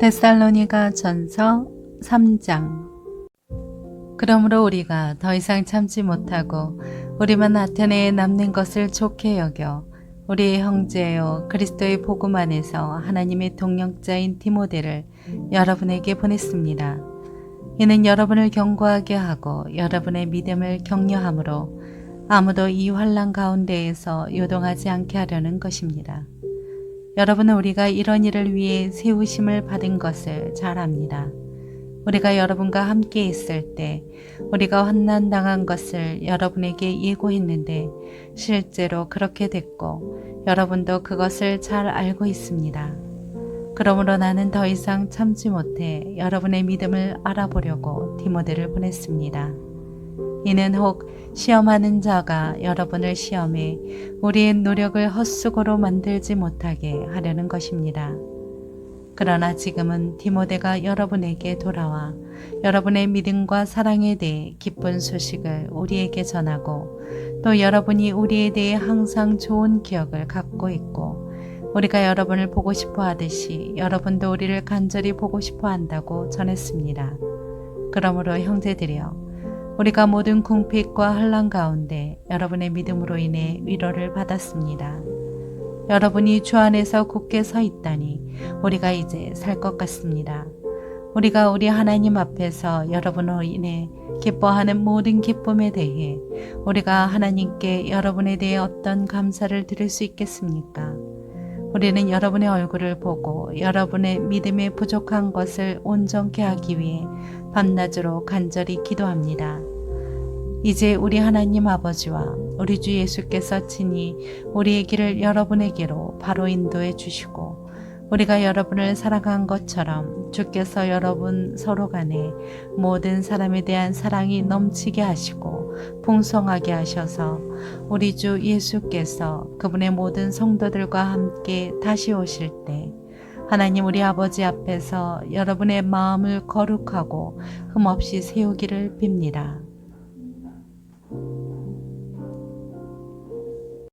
데살로니가 전서 3장 그러므로 우리가 더 이상 참지 못하고 우리만 아테네에 남는 것을 좋게 여겨 우리의 형제요 그리스도의 복음 안에서 하나님의 동역자인 디모데를 여러분에게 보냈습니다. 이는 여러분을 경고하게 하고 여러분의 믿음을 격려함으로 아무도 이 환란 가운데에서 요동하지 않게 하려는 것입니다. 여러분은 우리가 이런 일을 위해 세우심을 받은 것을 잘 압니다. 우리가 여러분과 함께 있을 때 우리가 환난 당한 것을 여러분에게 예고했는데 실제로 그렇게 됐고 여러분도 그것을 잘 알고 있습니다. 그러므로 나는 더 이상 참지 못해 여러분의 믿음을 알아보려고 디모데를 보냈습니다. 이는 혹 시험하는 자가 여러분을 시험해 우리의 노력을 헛수고로 만들지 못하게 하려는 것입니다. 그러나 지금은 디모데가 여러분에게 돌아와 여러분의 믿음과 사랑에 대해 기쁜 소식을 우리에게 전하고 또 여러분이 우리에 대해 항상 좋은 기억을 갖고 있고 우리가 여러분을 보고 싶어 하듯이 여러분도 우리를 간절히 보고 싶어 한다고 전했습니다. 그러므로 형제들이여 우리가 모든 궁핍과 환란 가운데 여러분의 믿음으로 인해 위로를 받았습니다. 여러분이 주 안에서 굳게 서 있다니 우리가 이제 살 것 같습니다. 우리가 우리 하나님 앞에서 여러분으로 인해 기뻐하는 모든 기쁨에 대해 우리가 하나님께 여러분에 대해 어떤 감사를 드릴 수 있겠습니까? 우리는 여러분의 얼굴을 보고 여러분의 믿음에 부족한 것을 온전케 하기 위해 밤낮으로 간절히 기도합니다. 이제 우리 하나님 아버지와 우리 주 예수께서 친히 우리의 길을 여러분에게로 바로 인도해 주시고 우리가 여러분을 사랑한 것처럼 주께서 여러분 서로 간에 모든 사람에 대한 사랑이 넘치게 하시고 풍성하게 하셔서 우리 주 예수께서 그분의 모든 성도들과 함께 다시 오실 때 하나님 우리 아버지 앞에서 여러분의 마음을 거룩하고 흠없이 세우기를 빕니다.